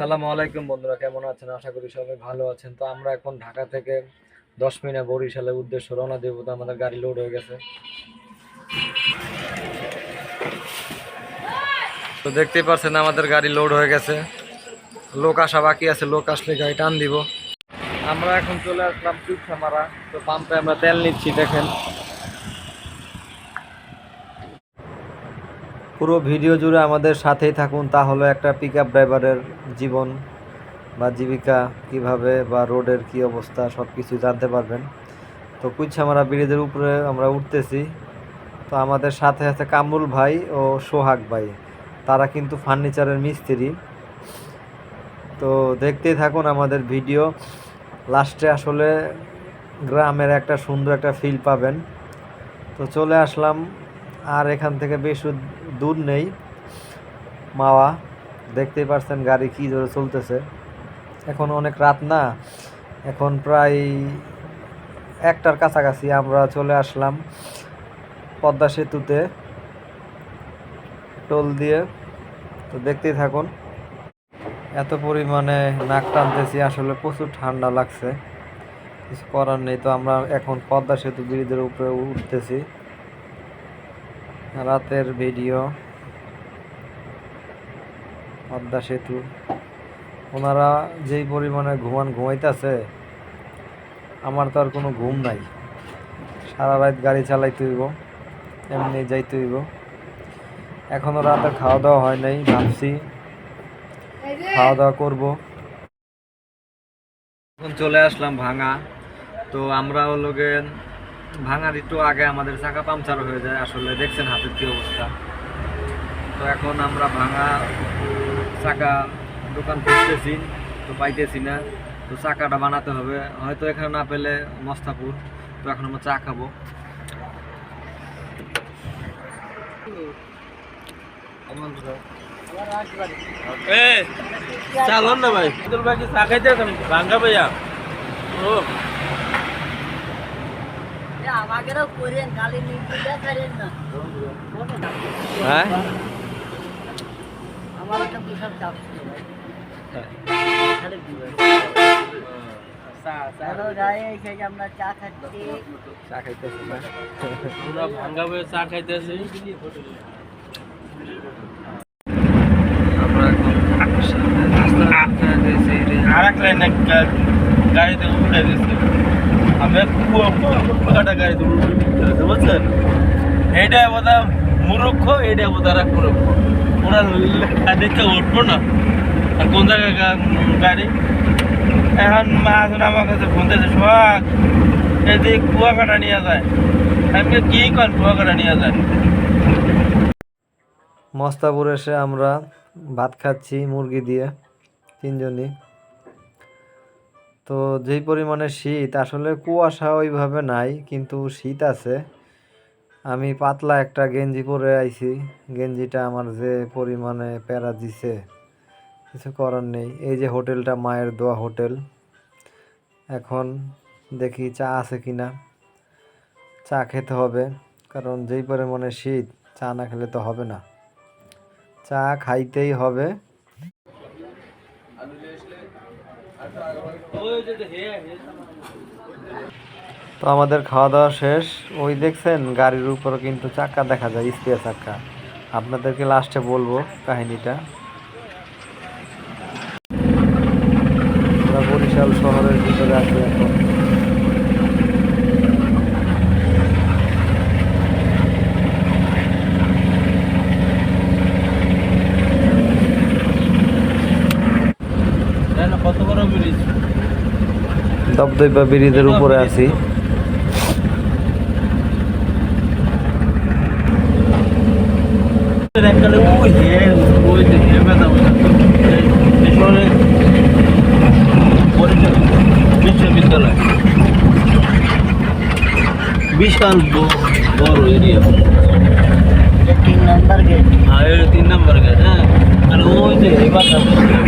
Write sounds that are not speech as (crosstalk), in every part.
আসসালামু আলাইকুম বন্ধুরা, কেমন আছেন? আশা করি সবাই ভালো আছেন। তো আমরা এখন ঢাকা থেকে দশ মিনিট বরিশালের উদ্দেশ্যে রওনা দেব, তো আমাদের গাড়ি লোড হয়ে গেছে। তো দেখতেই পাচ্ছেন আমাদের গাড়ি লোড হয়ে গেছে। লোক আসা বাকি আছে, লোক আসলে গাড়ি টান দিব। আমরা এখন চলে আসলাম মারা তো পাম্পে আমরা তেল নিচ্ছি, দেখেন। পুরো ভিডিও জুড়ে আমাদের সাথেই থাকুন, তা তাহলে একটা পিক ড্রাইভারের জীবন বা জীবিকা কীভাবে বা রোডের কি অবস্থা সব কিছু জানতে পারবেন। তো কুইছামারা ব্রিজের উপরে আমরা উঠতেছি। তো আমাদের সাথে আছে কামরুল ভাই ও সোহাগ ভাই। তারা কিন্তু ফার্নিচারের মিস্ত্রি। তো দেখতেই থাকুন আমাদের ভিডিও। লাস্টে আসলে গ্রামের একটা সুন্দর একটা ফিল পাবেন। তো চলে আসলাম, আর এখান থেকে বেশ দূর নেই। মাওয়া, দেখতেই পারছেন গাড়ি কী জোরে চলতেছে। এখন অনেক রাত না, এখন প্রায় একটার কাছাকাছি আমরা চলে আসলাম পদ্মা সেতুতে, টোল দিয়ে। তো দেখতেই থাকুন, এত পরিমাণে নাক টানতেছি, আসলে প্রচুর ঠান্ডা লাগছে। কিছু করার নেই, তো আমরা এখন পদ্মা সেতু ব্রিজের উপরে উঠতেছি। রাতের ভিডিও, পদ্মা সেতু। ওনারা যেই পরিমাণে ঘুমান ঘুমাইতেছে, আমার তো আর কোনো ঘুম নাই। সারা রাত গাড়ি চালাইতে হইব, এমনি যাইতে হইব। এখনও রাতে খাওয়া দাওয়া হয় নাই, ভাবছি খাওয়া দাওয়া করব। এখন চলে আসলাম ভাঙা। তো আমরা হলো ভাঙার একটু আগে আমাদের চাকা পাংচার হয়ে যায় আসলে দেখছেন হাতের কি অবস্থা। তো এখন আমরা ভাঙা চাকা দোকান খুঁজতেছি তো পাইতেছি না। তো চাকাটা বানাতে হবে হয়তো এখানে না পেলে মস্তাপুর। তো এখন আমরা চা খাব। চালন না ভাই। বাকি চা খাইতে ভাঙ্গা ভাইয়া। ও। আমাকেও করেন খালি নিতে করেন না। হ্যাঁ? আমার একটা বিশাল চাপ ছিল চা খাইতেছি না? পুরা ভাঙ্গা ভাইয়া চা খাইতেছি। আমরা এখন রাস্তা দিয়েছি আর এক লাইন গাড়িতে উঠে দিচ্ছে বোধহয় আর ওরা দেখে উঠবো না। গাড়ি? এখন আমার কাছে এদিক কুয়াকাটা নিয়ে যায়। কি কুয়াকাটা নিয়ে যায়? মস্তাপুর এসে আমরা ভাত খাচ্ছি মুরগি দিয়ে, তিনজনই। তো যেই পরিমাণে শীত, আসলে কুয়াশা ওইভাবে নাই, কিন্তু শীত আছে। আমি পাতলা একটা গেঞ্জি পরে আইছি। গেঞ্জিটা আমার যে পরিমাণে প্যারা দিছে, কিছু করার নেই। এই যে হোটেলটা, মায়ের দোয়া হোটেল। এখন দেখি চা আছে কি না চা খেতে হবে, কারণ যেই পরিমাণে শীত, চা না খেলে তো হবে না। চা খাইতেই হবে। তো আমাদের খাওয়া দাওয়া শেষ। ওই দেখছেন, গাড়ির উপর কিন্তু চাক্কা দেখা যায়, স্পেয়ার চাক্কা আপনাদেরকে লাস্টে বলব কাহিনীটা। বরিশাল শহরের ভিতরে আছি এখন। কত বড় ব্রিজ? দবদবা ব্রিজের উপরে আছি। এককালে ওই হে ওই যে হেবে দাও পেছনে পরিচয় বিশ্ববিদ্যালয়। বিশাল ব- বড় এরিয়া যে তিন নম্বর গেট হ্যাঁ এটা তিন নম্বর গেট। হ্যাঁ আর ওই যে এবার কুয়াশা ঘুরিয়ে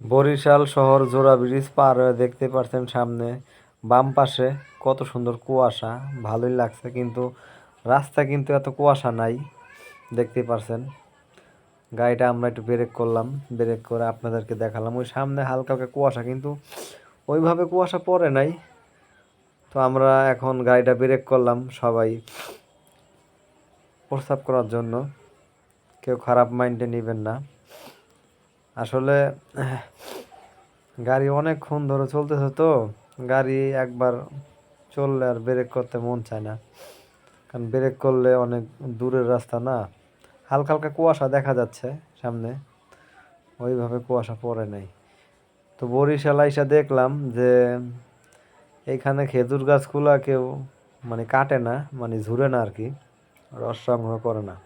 বরিশাল শহর জোড়া ব্রিজ পার হয়ে দেখতে পাচ্ছেন সামনে। বাম পাশে কত সুন্দর কুয়াশা, ভালোই লাগছে কিন্তু রাস্তা কিন্তু এত কুয়াশা নাই, দেখতে পারছেন। গাড়িটা আমরা একটু ব্রেক করলাম ব্রেক করে আপনাদেরকে দেখালাম। ওই সামনে হালকা হালকা কুয়াশা কিন্তু ওইভাবে কুয়াশা পড়ে নাই। তো আমরা এখন গাড়িটা ব্রেক করলাম সবাই প্রস্তাব করার জন্য। কেউ খারাপ মাইন্ডে নেবেন না। আসলে, গাড়ি অনেকক্ষণ ধরে চলতেছে তো, গাড়ি একবার চললে আর ব্রেক করতে মন চায় না। কারণ ব্রেক করলে অনেক দূরের রাস্তা না। হালকা হালকা কুয়াশা দেখা যাচ্ছে সামনে, ওইভাবে কুয়াশা পড়ে নাই। তো বরিশাল আইসা দেখলাম যে এইখানে খেজুর গাছগুলা কেউ মানে কাটে না মানে ঝুরে না আর কি, রস সংগ্রহ করে না।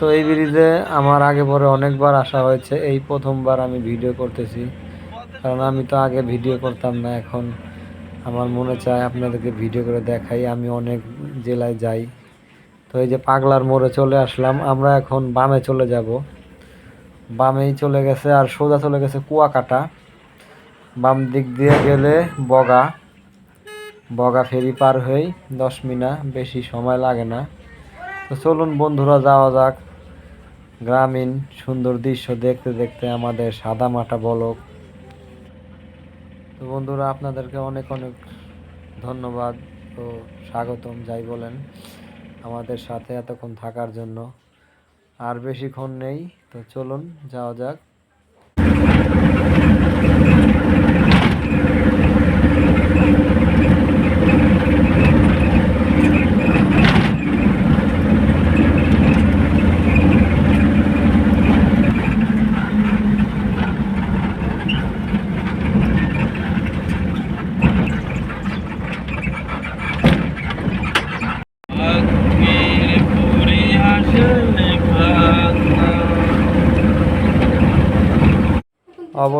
তো এই ব্রিজে আমার আগে পরে অনেকবার আসা হয়েছে। এই প্রথমবার আমি ভিডিও করতেছি। কারণ আমি তো আগে ভিডিও করতাম না, এখন আমার মনে চায় আপনাদেরকে ভিডিও করে দেখাই। আমি অনেক জেলায় যাই। তো এই যে পাগলার মোড়ে চলে আসলাম। আমরা এখন বামে চলে যাব। বামেই চলে গেছে আর সোজা চলে গেছে কুয়াকাটা। বাম দিক দিয়ে গেলে বগা। বগা ফেরি পার হই, দশ মিনা, বেশি সময় লাগে না। তো চলুন বন্ধুরা, যাওয়া যাক। গ্রামীণ সুন্দর দৃশ্য দেখতে দেখতে আমাদের সাদা মাটা বলক। তো বন্ধুরা, আপনাদেরকে অনেক অনেক ধন্যবাদ ও স্বাগতম, যাই বলেন, আমাদের সাথে এতক্ষণ থাকার জন্য। আর বেশিক্ষণ নেই, তো চলুন, যাওয়া যাক।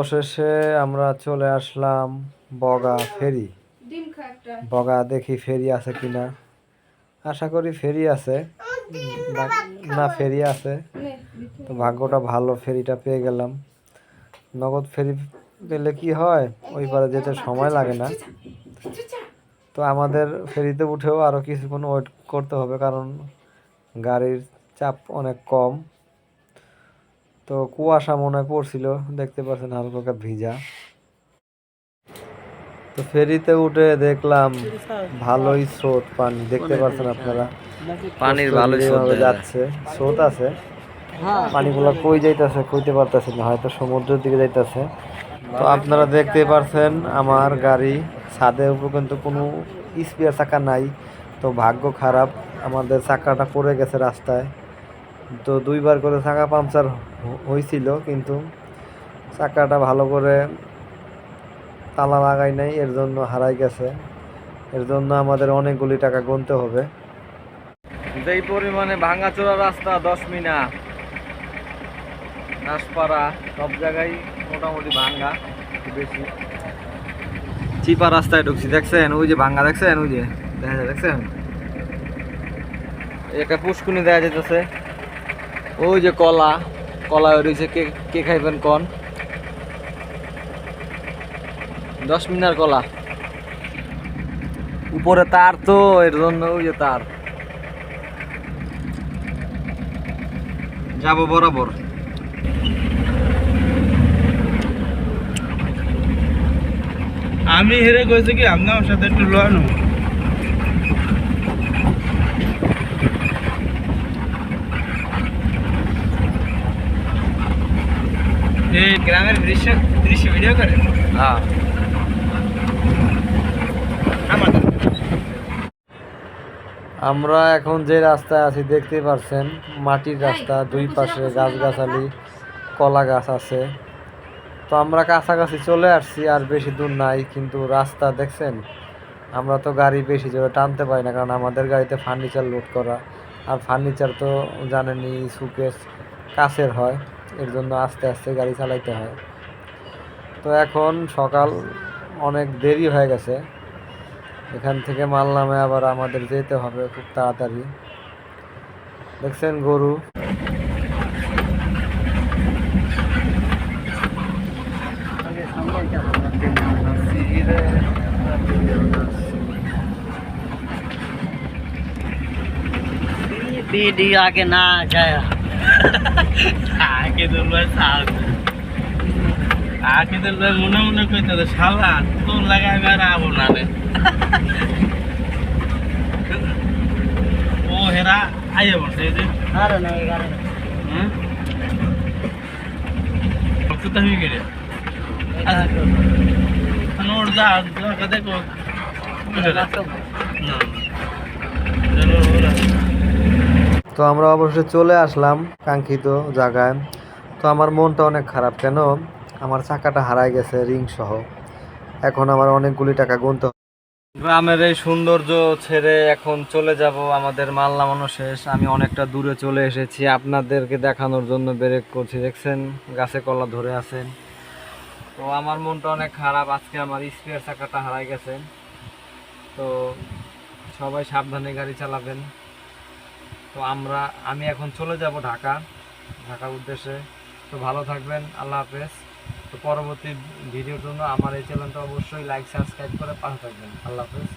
অবশেষে আমরা চলে আসলাম বগা ফেরি। বগা দেখি ফেরি আছে কিনা। আশা করি ফেরি আছে। না ফেরি আছে। তো ভাগ্যটা ভালো ফেরিটা পেয়ে গেলাম। নগদ ফেরি পেলে কি হয়? ওই পারে যেতে সময় লাগে না। তো আমাদের ফেরিতে উঠেও আরও কিছুক্ষণ ওয়েট করতে হবে কারণ গাড়ির চাপ অনেক কম। তো কুয়াশা মনে হয় পড়ছিল দেখতে পাচ্ছেন হালকা ভিজা। তো ফেরিতে উঠে দেখলাম ভালোই স্রোত পানি দেখতে পাচ্ছেন আপনারা? পানির ভালো স্রোত যাচ্ছে স্রোত আছে। পানিগুলো কই যাইতেছে কইতে পারতেছে না হয়তো সমুদ্রের দিকে যাইতেছে। তো আপনারা দেখতে পারছেন আমার গাড়ি ছাদের উপর কিন্তু কোনো স্পেয়ার চাকা নাই। তো ভাগ্য খারাপ আমাদের চাকাটা পড়ে গেছে রাস্তায়। তো দুইবার করে চাকা পাংচার হয়েছিল কিন্তু চাকাটা ভালো করে তালা লাগাই নাই, এর জন্য হারাই গেছে। এর জন্য আমাদের অনেকগুলি টাকা গুনতে হবে। যেই পরিমাণে ভাঙাচোরা রাস্তা দশ মিনা নাসপাড়া সব জায়গায় মোটামুটি ভাঙ্গা বেশি। চিপা রাস্তায় ঢুকছি, দেখছেন? ওই যে ভাঙ্গা দেখছেন? ওই যে দেখা যায়, দেখছেন? একটা পুষ্কুনি দেখা যেতেছে ওই যে কলা কলা রয়েছে, কে কে খাইবেন কন? দশ মিনার কলা। উপরে তার তো, এর জন্য ওই যে তার। যাব বরাবর। আমি হেরে কইছি কি আপনি আমার সাথে একটু লড়ানো এই গ্রামের দৃশ্য দৃশ্য ভিডিও করে। হ্যাঁ। আমরা এখন যে রাস্তায় আছি দেখতে পারছেন মাটির রাস্তা দুই পাশে গাছগাছালি কলা গাছ আছে। তো আমরা কাছাকাছি চলে আসছি আর বেশি দূর নাই কিন্তু রাস্তা দেখছেন? আমরা তো গাড়ি বেশি জোরে টানতে পারি না কারণ আমাদের গাড়িতে ফার্নিচার লোড করা। আর ফার্নিচার তো জানেনি সুকেস কাছের হয়। এর জন্য আস্তে আস্তে গাড়ি চালাইতে হয়। তো এখন সকাল অনেক দেরি হয়ে গেছে। এখান থেকে মাল নামে আবার আমাদের যেতে হবে খুব তাড়াতাড়ি। দেখছেন গরু? আগে না যাব (laughs) আকিদুল ভাই সাল। আকিদুল ভাই মনে মনে কইতে তো শালা তোর লাগে আমি আর আবো না রে। ও হেরা আইয়ে বসে এই যে। আরে না এই গারে হ্যাঁ কত তুমি গেলে নোট যা দেখো না চলো তো আমরা অবশ্যই চলে আসলাম কাঙ্ক্ষিত জায়গায়। তো আমার মনটা অনেক খারাপ, কেন? আমার চাকাটা হারাই গেছে রিং সহ। এখন আমার অনেকগুলি টাকা গুনতে। গ্রামের এই সৌন্দর্য ছেড়ে এখন চলে যাব আমাদের মাল নামানো শেষ। আমি অনেকটা দূরে চলে এসেছি, আপনাদেরকে দেখানোর জন্য ব্রেক করছি। দেখছেন, গাছে কলা ধরে আছেন। তো আমার মনটা অনেক খারাপ, আজকে আমার স্পেয়ার চাকাটা হারাই গেছে। তো সবাই সাবধানে গাড়ি চালাবেন। তো আমরা, আমি এখন চলে যাব ঢাকা ঢাকার উদ্দেশ্যে। তো ভালো থাকবেন, আল্লাহ হাফেজ। তো পরবর্তী ভিডিওর জন্য আমার এই চ্যানেলটা অবশ্যই লাইক সাবস্ক্রাইব করে পাশে থাকবেন। আল্লাহ হাফেজ।